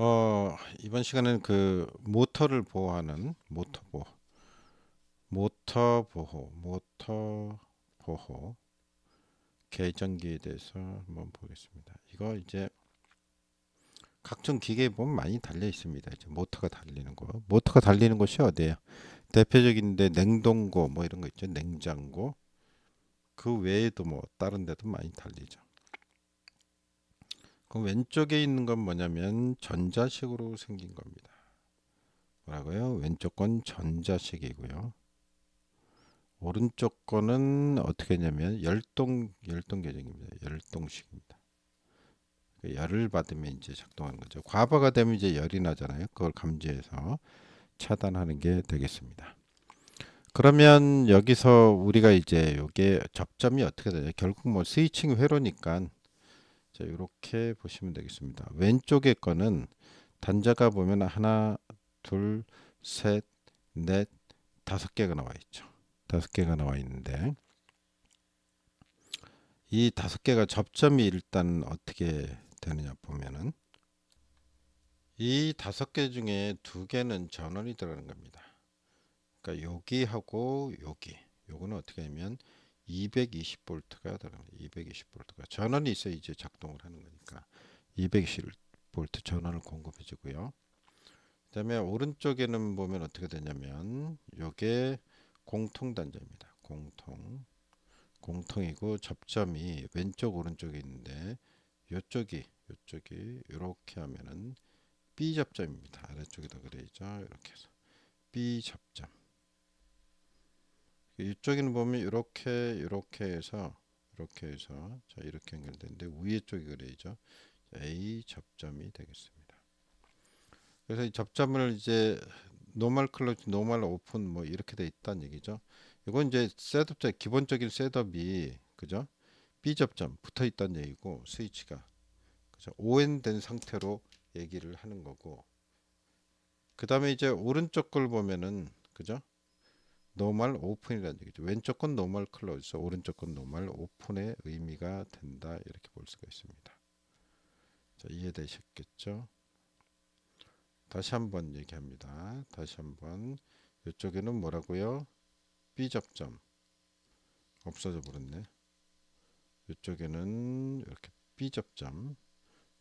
어, 이번 시간에는 그 모터를 보호하는 모터 보호, 모터 보호, 모터 보호 계정기에 대해서 한번 보겠습니다. 이거 이제 각종 기계에 보면 많이 달려 있습니다. 이제 모터가 달리는 거. 모터가 달리는 곳이 어디예요? 대표적인데 냉동고 뭐 이런 거 있죠. 냉장고. 그 외에도 뭐 다른 데도 많이 달리죠. 그 왼쪽에 있는 건 뭐냐면 전자식으로 생긴 겁니다. 뭐라고요? 왼쪽 건 전자식이고요. 오른쪽 거는 어떻게 했냐면 열동 열동 계정입니다. 열동식입니다. 그 열을 받으면 이제 작동하는 거죠. 과부하가 되면 이제 열이 나잖아요. 그걸 감지해서 차단하는 게 되겠습니다. 그러면 여기서 우리가 이제 요게 접점이 어떻게 되냐? 결국 뭐 스위칭 회로니까 자, 이렇게 보시면 되겠습니다. 왼쪽에 거는 단자가 보면 하나, 둘, 셋, 넷, 다섯 개가 나와 있죠. 다섯 개가 나와 있는데 이 다섯 개가 접점이 일단 어떻게 되느냐 보면은 이 다섯 개 중에 두 개는 전원이 들어가는 겁니다. 그러니까 여기하고 여기 요거는 어떻게 하면 220볼트가 들어갑니다. 220볼트가 전원이 있어야 이제 작동을 하는 거니까 220볼트 전원을 공급해 주고요. 그다음에 오른쪽에는 보면 어떻게 되냐면 요게 공통 단자입니다. 공통 공통이고 접점이 왼쪽 오른쪽에 있는데 요쪽이 요쪽이 이렇게 하면은 B 접점입니다. 아래쪽에다 그려야죠. 이렇게 해서 B 접점 이쪽에는 보면 이렇게 이렇게 해서 이렇게 해서 자 이렇게 연결되는데 위에 쪽이 그래야죠. A 접점이 되겠습니다. 그래서 이 접점을 이제 노멀 클로즈, 노멀 오픈 뭐 이렇게 돼 있다는 얘기죠. 이건 이제 셋업자 기본적인 셋업이 그죠? B 접점 붙어 있다는 얘기고 스위치가 그죠? ON 된 상태로 얘기를 하는 거고 그 다음에 이제 오른쪽 걸 보면은 그죠? 노멀 오픈이라는 얘기죠. 왼쪽 건 노멀 클로즈, 오른쪽 건 노멀 오픈의 의미가 된다 이렇게 볼 수가 있습니다. 자, 이해되셨겠죠? 다시 한번 얘기합니다. 다시 한번 이쪽에는 뭐라고요? B 접점 없어져 버렸네. 이쪽에는 이렇게 B 접점.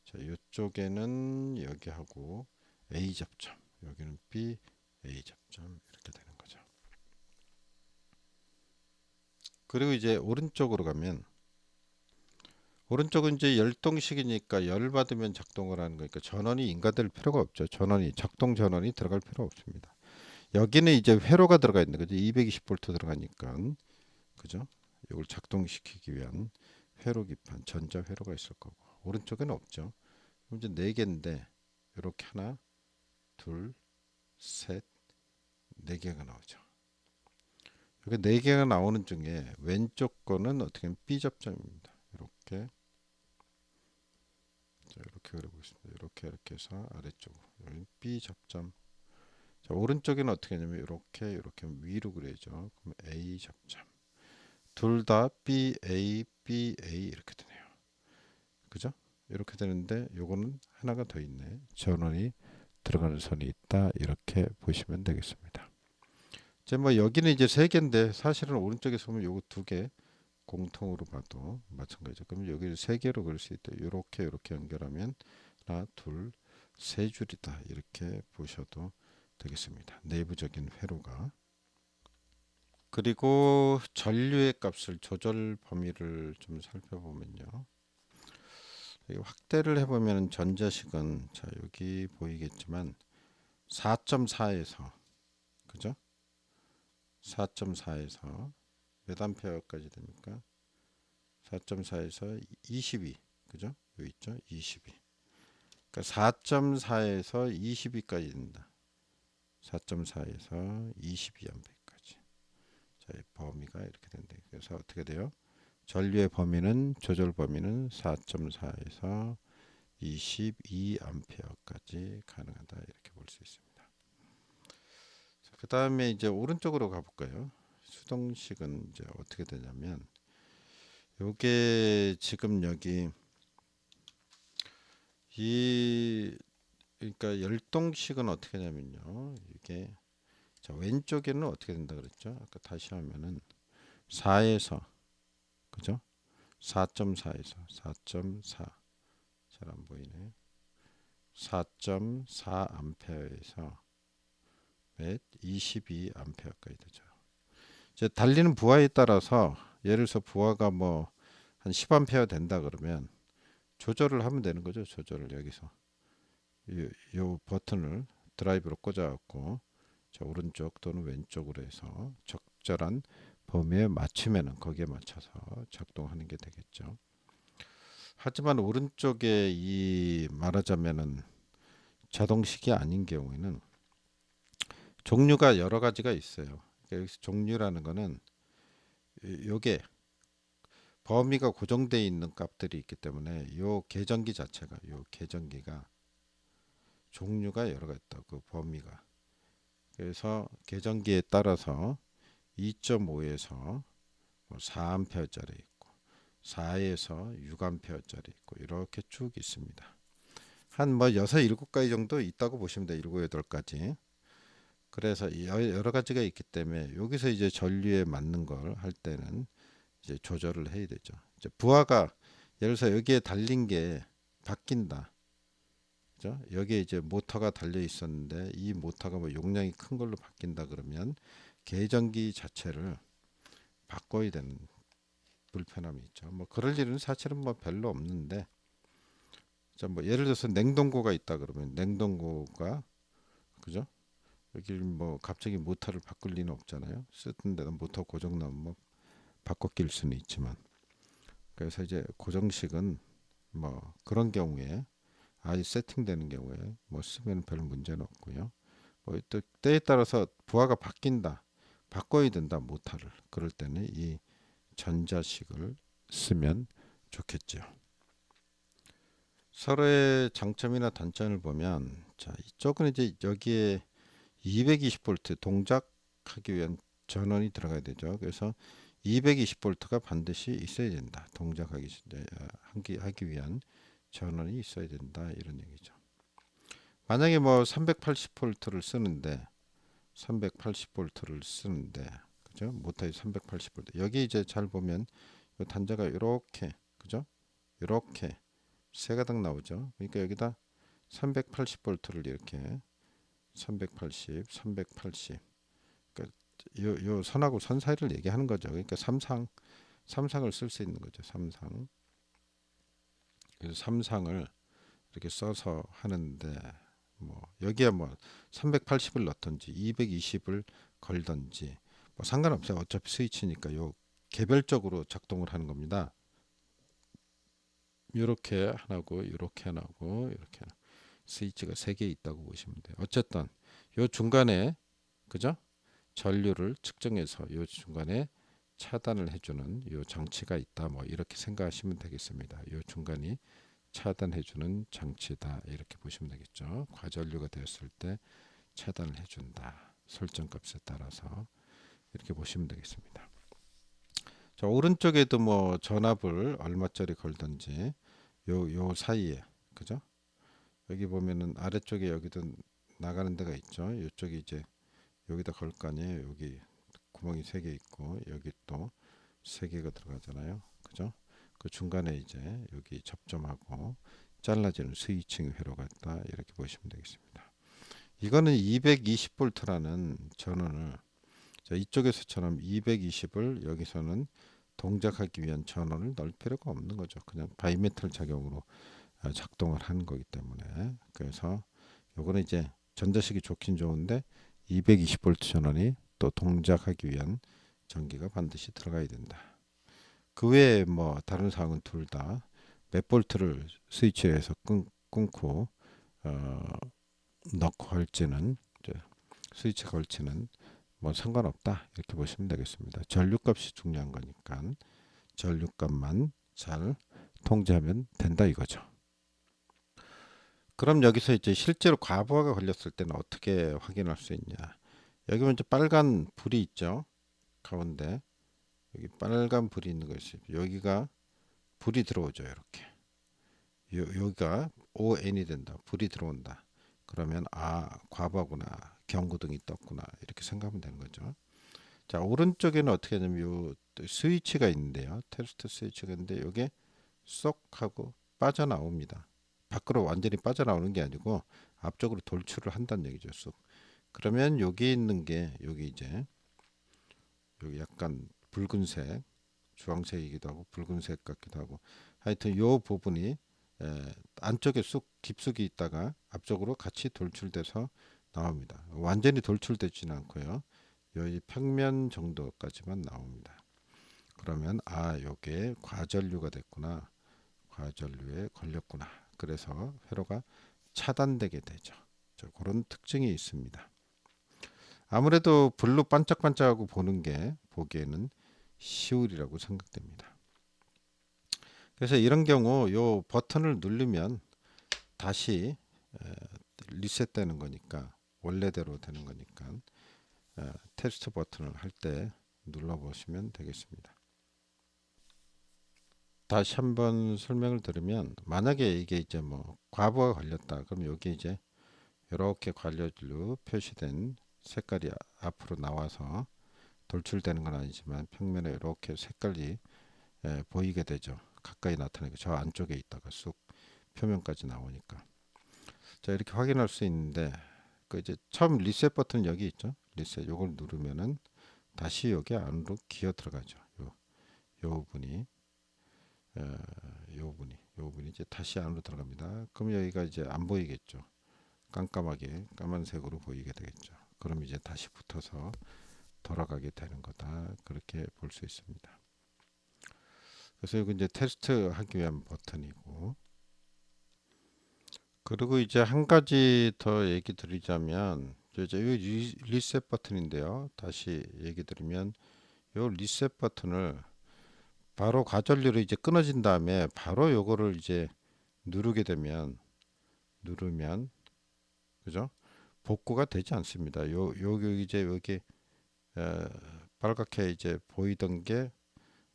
자, 이쪽에는 여기 하고 A 접점. 여기는 B, A 접점 이렇게 거죠. 그리고 이제 오른쪽으로 가면 오른쪽은 이제 열동식이니까 열 받으면 작동을 하는 거니까 전원이 인가될 필요가 없죠. 전원이 작동 전원이 들어갈 필요 없습니다. 여기는 이제 회로가 들어가 있는 거죠. 220V 들어가니까 그죠? 이걸 작동시키기 위한 회로 기판 전자 회로가 있을 거고 오른쪽에는 없죠. 그럼 이제 네 개인데 이렇게 하나, 둘, 셋, 네 개가 나오죠. 이렇게 네 개가 나오는 중에 왼쪽 거는 어떻게 보면 B 접점입니다. 이렇게 자, 이렇게 그려보겠습니다. 이렇게 이렇게 해서 아래쪽으로 여기 B 접점. 자, 오른쪽에는 어떻게 하냐면 이렇게 이렇게 위로 그려야죠. 그럼 A 접점. 둘 다 B A B A 이렇게 되네요. 그죠? 이렇게 되는데 요거는 하나가 더 있네. 전원이 들어가는 선이 있다. 이렇게 보시면 되겠습니다. 이제 뭐 여기는 이제 세 개인데 사실은 오른쪽에서 보면 요거 두 개 공통으로 봐도 마찬가지죠. 그럼 여기를 세 개로 그릴 수 있다. 이렇게 이렇게 연결하면 하나, 둘, 세 줄이다. 이렇게 보셔도 되겠습니다. 내부적인 회로가 그리고 전류의 값을 조절 범위를 좀 살펴보면요. 확대를 해보면 전자식은 자 여기 보이겠지만 4.4에서 그죠? 4.4에서 몇 암페어까지 됩니까? 4.4에서 22 그죠? 여기 있죠? 22 그러니까 4.4에서 22까지 된다 4.4에서 22암페어까지 자, 범위가 이렇게 된다 그래서 어떻게 돼요? 전류의 범위는 조절 범위는 4.4에서 22암페어까지 가능하다 이렇게 볼 수 있습니다. 그 다음에 이제 오른쪽으로 가볼까요? 수동식은 이제 어떻게 되냐면 요게 지금 여기 이 그러니까 열동식은 어떻게 하냐면요. 이게 자, 왼쪽에는 어떻게 된다 그랬죠? 아까 다시 하면은 4에서 그죠? 4.4에서 4.4 잘 안 보이네. 4.4 암페어에서 몇22 암페어까지 되죠. 이제 달리는 부하에 따라서 예를 들어서 부하가 뭐 한 10암페어 된다 그러면 조절을 하면 되는 거죠. 조절을 여기서 이, 요 버튼을 드라이브로 꽂아갖고 자 오른쪽 또는 왼쪽으로 해서 적절한 범위에 맞추면은 거기에 맞춰서 작동하는 게 되겠죠. 하지만 오른쪽에 이 말하자면은 자동식이 아닌 경우에는 종류가 여러 가지가 있어요. 그러니까 여기서 종류라는 거는 요- 요게 범위가 고정되어 있는 값들이 있기 때문에 요 계정기 자체가 요 계정기가 종류가 여러 가지 있다. 그 범위가. 그래서 계정기에 따라서 2.5에서 4암페어짜리 있고 4에서 6암페어짜리 있고 이렇게 쭉 있습니다. 한 뭐 6, 7가지 정도 있다고 보시면 돼요. 7, 8가지. 그래서 여러 가지가 있기 때문에 여기서 이제 전류에 맞는 걸 할 때는 이제 조절을 해야 되죠. 이제 부하가 예를 들어서 여기에 달린 게 바뀐다. 그죠? 여기에 이제 모터가 달려 있었는데 이 모터가 뭐 용량이 큰 걸로 바뀐다 그러면 계정기 자체를 바꿔야 되는 불편함이 있죠. 뭐 그럴 일은 사실은 뭐 별로 없는데 자 뭐 예를 들어서 냉동고가 있다 그러면 냉동고가 그죠? 여기 뭐 갑자기 모터를 바꿀 리는 없잖아요. 쓰던 데는 모터 고장 나면 뭐 바꿔 낄 수는 있지만 그래서 이제 고정식은 뭐 그런 경우에 아예 세팅되는 경우에 뭐 쓰면 별 문제는 없고요. 뭐 또 때에 따라서 부하가 바뀐다, 바꿔야 된다 모터를 그럴 때는 이 전자식을 쓰면 좋겠죠. 서로의 장점이나 단점을 보면 자 이쪽은 이제 여기에 220V 동작하기 위한 전원이 들어가야 되죠. 그래서 220V가 반드시 있어야 된다. 동작하기 이제 하기, 하기 위한 전원이 있어야 된다 이런 얘기죠. 만약에 뭐 380V를 쓰는데 380V를 쓰는데 그죠? 모터에 380V 여기 이제 잘 보면 이 단자가 이렇게 그죠? 이렇게 세 가닥 나오죠. 그러니까 여기다 380V를 이렇게 380, 380 그러니까 요, 요 선하고 선 사이를 얘기하는 거죠. 그러니까 삼상 삼상을 쓸 수 있는 거죠. 삼상 그래서 삼상을 이렇게 써서 하는데 뭐 여기에 뭐 380을 넣던지 220을 걸던지 뭐 상관없어요. 어차피 스위치니까 요 개별적으로 작동을 하는 겁니다. 이렇게 하나고 이렇게 하나고 이렇게 하나. 스위치가 세 개 있다고 보시면 돼요. 어쨌든 요 중간에 그죠? 전류를 측정해서 요 중간에 차단을 해주는 요 장치가 있다. 뭐 이렇게 생각하시면 되겠습니다. 요 중간이 차단해주는 장치다 이렇게 보시면 되겠죠. 과전류가 되었을 때 차단을 해준다. 설정값에 따라서 이렇게 보시면 되겠습니다. 자 오른쪽에도 뭐 전압을 얼마짜리 걸든지 요 요 사이에 그죠? 여기 보면은 아래쪽에 여기도 나가는 데가 있죠. 이쪽이 이제 여기다 걸 거 아니에요. 여기 구멍이 세 개 있고 여기 또 세 개가 들어가잖아요. 그죠? 그 중간에 이제 여기 접점하고 잘라지는 스위칭 회로가 있다. 이렇게 보시면 되겠습니다. 이거는 220V라는 전원을 자, 이쪽에서처럼 220을 여기서는 동작하기 위한 전원을 넣을 필요가 없는 거죠. 그냥 바이메탈 작용으로 어, 작동을 하는 거기 때문에 그래서 요거는 이제 전자식이 좋긴 좋은데 220V 전원이 또 동작하기 위한 전기가 반드시 들어가야 된다. 그 외에 뭐 다른 사항은 둘 다 몇 볼트를 스위치에서 끊, 끊고 어, 넣고 할지는 스위치 걸지는 뭐 상관없다 이렇게 보시면 되겠습니다. 전류값이 중요한 거니까 전류값만 잘 통제하면 된다 이거죠. 그럼 여기서 이제 실제로 과부하가 걸렸을 때는 어떻게 확인할 수 있냐? 여기 먼저 빨간 불이 있죠. 가운데 여기 빨간 불이 있는 거 있어요. 여기가 불이 들어오죠. 이렇게 요, 여기가 ON이 된다. 불이 들어온다. 그러면 아 과부하구나 경고등이 떴구나 이렇게 생각하면 되는 거죠. 자 오른쪽에는 어떻게 하냐면 요 스위치가 있는데요. 테스트 스위치가 있는데 요게 쏙 하고 빠져나옵니다. 밖으로 완전히 빠져나오는 게 아니고 앞쪽으로 돌출을 한다는 얘기죠. 쏙. 그러면 여기 있는 게 여기 이제 여기 약간 붉은색, 주황색이기도 하고 붉은색 같기도 하고 하여튼 요 부분이 에, 안쪽에 쑥 깊숙이 있다가 앞쪽으로 같이 돌출돼서 나옵니다. 완전히 돌출되지는 않고요. 여기 평면 정도까지만 나옵니다. 그러면 아 요게 과전류가 됐구나. 과전류에 걸렸구나. 그래서 회로가 차단되게 되죠. 저 그런 특징이 있습니다. 아무래도 불로 반짝반짝하고 보는 게 보기에는 시울이라고 생각됩니다. 그래서 이런 경우 요 버튼을 누르면 다시 에, 리셋되는 거니까 원래대로 되는 거니까 에, 테스트 버튼을 할 때 눌러 보시면 되겠습니다. 다시 한번 설명을 드리면 만약에 이게 이제 뭐 과부가 걸렸다 그럼 여기 이제 이렇게 관료줄로 표시된 색깔이 아- 앞으로 나와서 돌출되는 건 아니지만 평면에 이렇게 색깔이 에, 보이게 되죠. 가까이 나타나고 저 안쪽에 있다가 쑥 표면까지 나오니까 자 이렇게 확인할 수 있는데 그 이제 처음 리셋 버튼 여기 있죠. 리셋 요걸 누르면은 다시 여기 안으로 기어 들어가죠. 요, 요 부분이 에, 요 부분이 요 부분이 이제 다시 안으로 들어갑니다. 그럼 여기가 이제 안 보이겠죠. 깜깜하게 까만색으로 보이게 되겠죠. 그럼 이제 다시 붙어서 돌아가게 되는 거다. 그렇게 볼 수 있습니다. 그래서 이거 이제 테스트 하기 위한 버튼이고 그리고 이제 한 가지 더 얘기 드리자면 이제 이 리- 리셋 버튼인데요. 다시 얘기 드리면 이 리셋 버튼을 바로 과전류로 이제 끊어진 다음에 바로 요거를 이제 누르게 되면 누르면 그죠? 복구가 되지 않습니다. 요 여기 이제 여기 에, 빨갛게 이제 보이던 게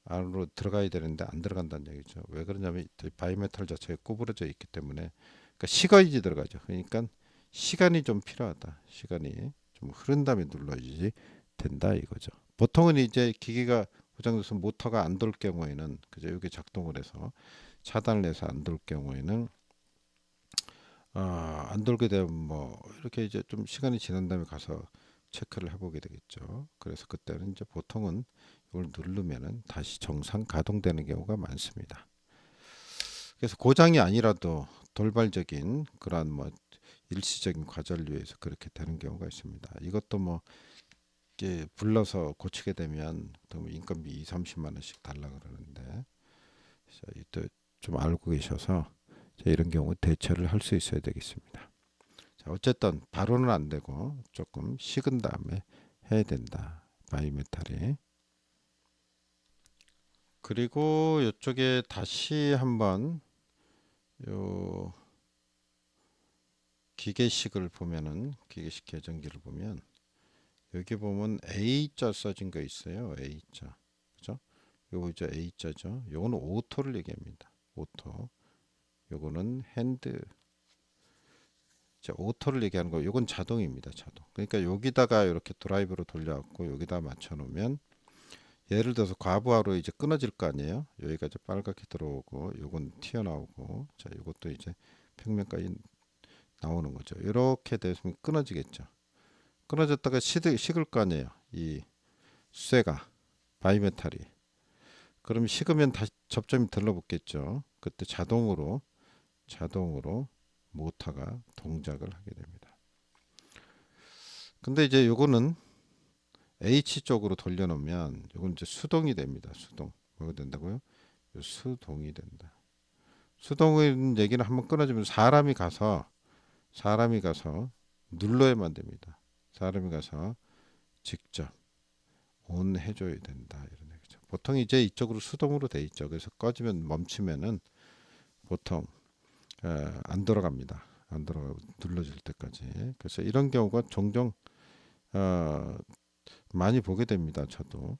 안으로 들어가야 되는데 안 들어간다는 얘기죠. 왜 그러냐면 이 바이메탈 자체가 구부러져 있기 때문에 그러니까 시간이 들어가죠. 그러니까 시간이 좀 필요하다. 시간이 좀 흐른 다음에 눌러야지 된다 이거죠. 보통은 이제 기계가 고장돼서 모터가 안 돌 경우에는 그죠 여기 작동을 해서 차단을 해서 안 돌 경우에는 아, 안 돌게 되면 뭐 이렇게 이제 좀 시간이 지난 다음에 가서 체크를 해보게 되겠죠. 그래서 그때는 이제 보통은 이걸 누르면은 다시 정상 가동되는 경우가 많습니다. 그래서 고장이 아니라도 돌발적인 그러한 뭐 일시적인 과전류에서 그렇게 되는 경우가 있습니다. 이것도 뭐 이게 불러서 고치게 되면 또 인건비 2, 30만 원씩 달라 그러는데 이때 좀 알고 계셔서 자, 이런 경우 대처를 할 수 있어야 되겠습니다. 자, 어쨌든 바로는 안 되고 조금 식은 다음에 해야 된다. 바이메탈이. 그리고 이쪽에 다시 한번 요 기계식을 보면은 기계식 계정기를 보면 여기 보면 A자 써진 거 있어요. A자. 그죠? 요거 이제 A자죠. 요거는 오토를 얘기합니다. 오토. 요거는 핸드 자, 오토를 얘기하는 거 요건 자동입니다. 자동. 그러니까 여기다가 이렇게 드라이브로 돌려갖고 여기다 맞춰 놓으면 예를 들어서 과부하로 이제 끊어질 거 아니에요. 여기가 이제 빨갛게 들어오고 요건 튀어나오고 자, 요것도 이제 평면까지 나오는 거죠. 이렇게 되면 끊어지겠죠. 끊어졌다가 식을, 식을 거 아니에요. 이 쇠가 바이메탈이. 그럼 식으면 다시 접점이 들러붙겠죠. 그때 자동으로 자동으로 모터가 동작을 하게 됩니다. 근데 이제 요거는 H 쪽으로 돌려놓으면 요건 이제 수동이 됩니다. 수동. 뭐가 된다고요? 요 수동이 된다. 수동의 얘기는 한번 끊어지면 사람이 가서 사람이 가서 눌러야만 됩니다. 사람이 가서 직접 온 해줘야 된다 이런 얘기죠. 보통 이제 이쪽으로 수동으로 돼 있죠. 그래서 꺼지면 멈추면은 보통 에, 안 돌아갑니다. 안 돌아가고 눌러질 때까지. 그래서 이런 경우가 종종 어, 많이 보게 됩니다. 저도.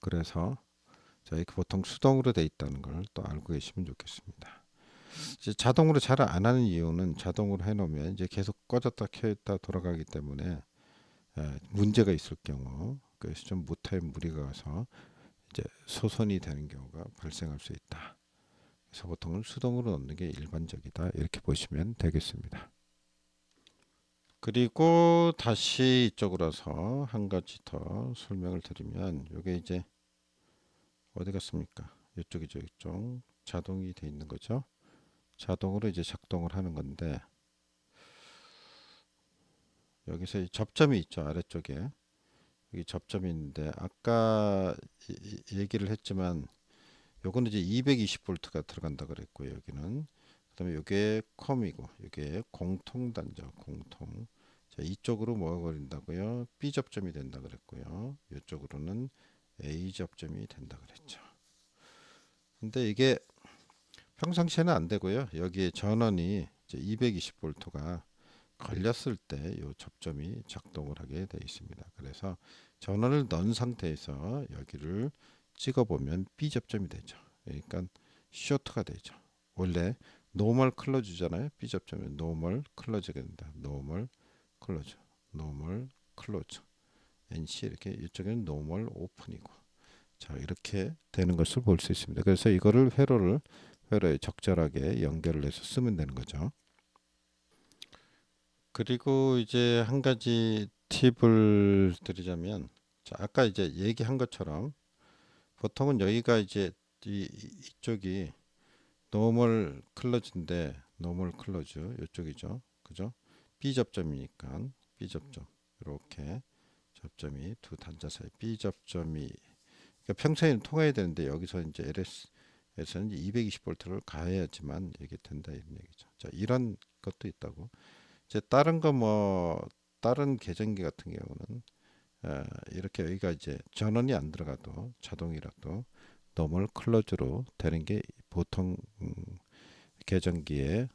그래서 자, 이렇게 보통 수동으로 돼 있다는 걸 또 알고 계시면 좋겠습니다. 이제 자동으로 잘 안 하는 이유는 자동으로 해놓으면 이제 계속 꺼졌다 켜졌다 돌아가기 때문에 에, 문제가 있을 경우 그래서 좀 무타에 무리가 가서 이제 소선이 되는 경우가 발생할 수 있다. 그래서 보통은 수동으로 넣는 게 일반적이다 이렇게 보시면 되겠습니다. 그리고 다시 이쪽으로 와서 한 가지 더 설명을 드리면 이게 이제 어디 갔습니까? 이쪽이죠 이쪽 자동이 돼 있는 거죠. 자동으로 이제 작동을 하는 건데 여기서 이 접점이 있죠 아래쪽에. 여기 접점이 있는데 아까 얘기를 했지만 요거는 이제 220V가 들어간다 그랬고요 여기는. 그다음에 요게 컴이고 요게 공통 단자 공통. 자 이쪽으로 뭐가 걸린다고요. B 접점이 된다 그랬고요. 이쪽으로는 A 접점이 된다 그랬죠. 근데 이게 평상시에는 안 되고요 여기에 전원이 이제 220V가 걸렸을 때요 접점이 작동을 하게 되어 있습니다 그래서 전원을 넣은 상태에서 여기를 찍어 보면 B 접점이 되죠 그러니까 쇼트가 되죠 원래 노멀 클로즈잖아요. B 접점은 노멀 클로즈가 된다. 노멀 클로즈, 노멀 클로즈. NC 이렇게 이쪽에는 노멀 오픈이고. 자 이렇게 되는 것을 볼 수 있습니다. 그래서 이거를 회로를 회로에 적절하게 연결을 해서 쓰면 되는 거죠. 그리고 이제 한 가지 팁을 드리자면 자 아까 이제 얘기한 것처럼 보통은 여기가 이제 이, 이쪽이 노멀 클로즈인데 노멀 클로즈 이쪽이죠. 그죠? B 접점이니까 B 접점 이렇게 접점이 두 단자 사이 B 접점이 그러니까 평소에는 통해야 되는데 여기서 이제 LS 에서는 220V를 가해야지만 이게 된다 이런 얘기죠. 자 이런 것도 있다고. 이제 다른 거 뭐 다른 계정기 같은 경우는 어, 이렇게 여기가 이제 전원이 안 들어가도 자동이라도 노멀 클로즈로 되는 게 보통 음, 계정기의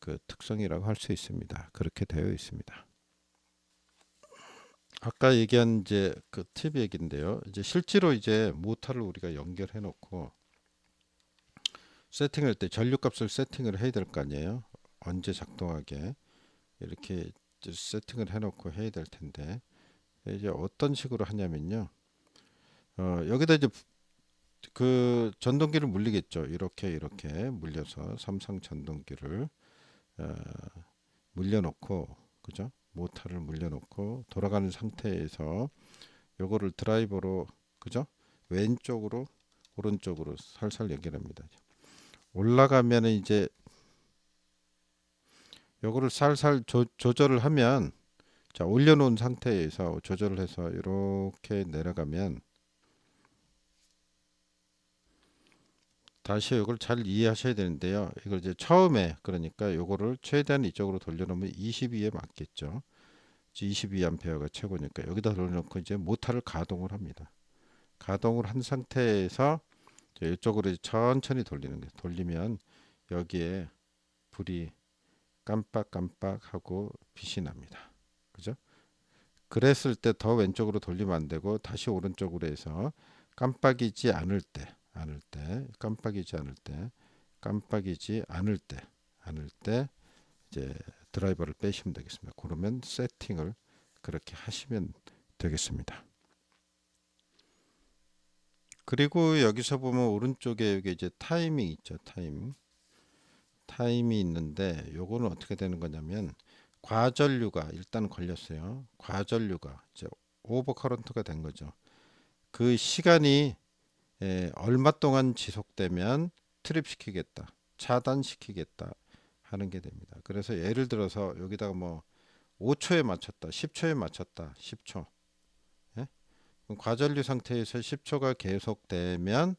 그 특성이라고 할 수 있습니다. 그렇게 되어 있습니다. 아까 얘기한 이제 그 팁 얘기인데요. 이제 실제로 이제 모터를 우리가 연결해 놓고 세팅할 때 전류값을 세팅을 해야 될 거 아니에요. 언제 작동하게 이렇게 세팅을 해 놓고 해야 될 텐데 이제 어떤 식으로 하냐면요. 어, 여기다 이제 그 전동기를 물리겠죠. 이렇게 이렇게 물려서 삼성 전동기를 어, 물려놓고 그죠? 모터를 물려놓고 돌아가는 상태에서 요거를 드라이버로 그죠? 왼쪽으로 오른쪽으로 살살 연결합니다. 올라가면은 이제 요거를 살살 조, 조절을 하면 자 올려놓은 상태에서 조절을 해서 이렇게 내려가면 다시 이걸 잘 이해하셔야 되는데요. 이걸 이제 처음에 그러니까 요거를 최대한 이쪽으로 돌려놓으면 22에 맞겠죠. 22A가 최고니까 여기다 돌려놓고 이제 모터를 가동을 합니다. 가동을 한 상태에서 이쪽으로 천천히 돌리는 거예요. 돌리면 여기에 불이 깜빡깜빡하고 빛이 납니다. 그죠? 그랬을 때 더 왼쪽으로 돌리면 안 되고 다시 오른쪽으로 해서 깜빡이지 않을 때 않을 때 깜빡이지 않을 때 깜빡이지 않을 때 않을 때 이제 드라이버를 빼시면 되겠습니다. 그러면 세팅을 그렇게 하시면 되겠습니다. 그리고 여기서 보면 오른쪽에 여기 이제 타이밍 있죠. 타임. 타임이 있는데 요거는 어떻게 되는 거냐면 과전류가 일단 걸렸어요. 과전류가 이제 오버 커런트가 된 거죠. 그 시간이 예, 얼마 동안 지속되면 트립시키겠다, 차단시키겠다 하는 게 됩니다. 그래서 예를 들어서 여기다가 뭐 5초에 맞췄다, 10초에 맞췄다, 10초. 과전류 상태에서 10초가 계속되면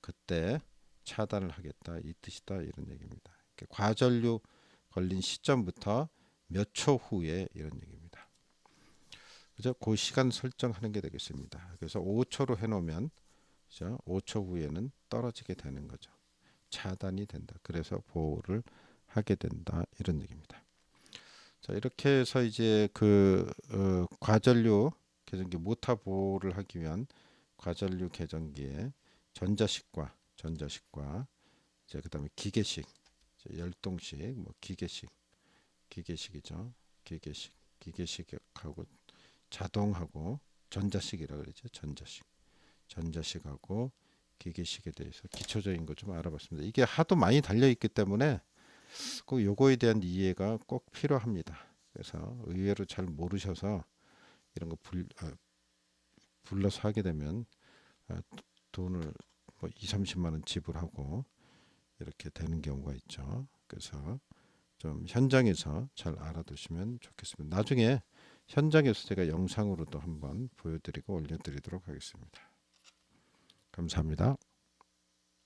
그때 차단을 하겠다 이 뜻이다 이런 얘기입니다. 과전류 걸린 시점부터 몇 초 후에 이런 얘기입니다. 그죠? 그 시간 설정하는 게 되겠습니다. 그래서 5초로 해놓으면 그죠? 5초 후에는 떨어지게 되는 거죠. 차단이 된다. 그래서 보호를 하게 된다. 이런 얘기입니다. 자, 이렇게 해서 이제 그 어, 과전류 계정기 모타 보호를 하기 위한 과전류 계정기의 전자식과 전자식과 이제 그다음에 기계식 자, 열동식, 뭐 기계식, 기계식이죠. 기계식, 기계식하고 자동하고 전자식이라 그러죠. 전자식, 전자식하고 기계식에 대해서 기초적인 거 좀 알아봤습니다. 이게 하도 많이 달려 있기 때문에 꼭 요거에 대한 이해가 꼭 필요합니다. 그래서 의외로 잘 모르셔서 이런 거 불, 아, 불러서 하게 되면 아, 돈을 뭐 2, 30만 원 지불하고 이렇게 되는 경우가 있죠. 그래서 좀 현장에서 잘 알아두시면 좋겠습니다. 나중에 현장에서 제가 영상으로도 한번 보여드리고 올려드리도록 하겠습니다. 감사합니다.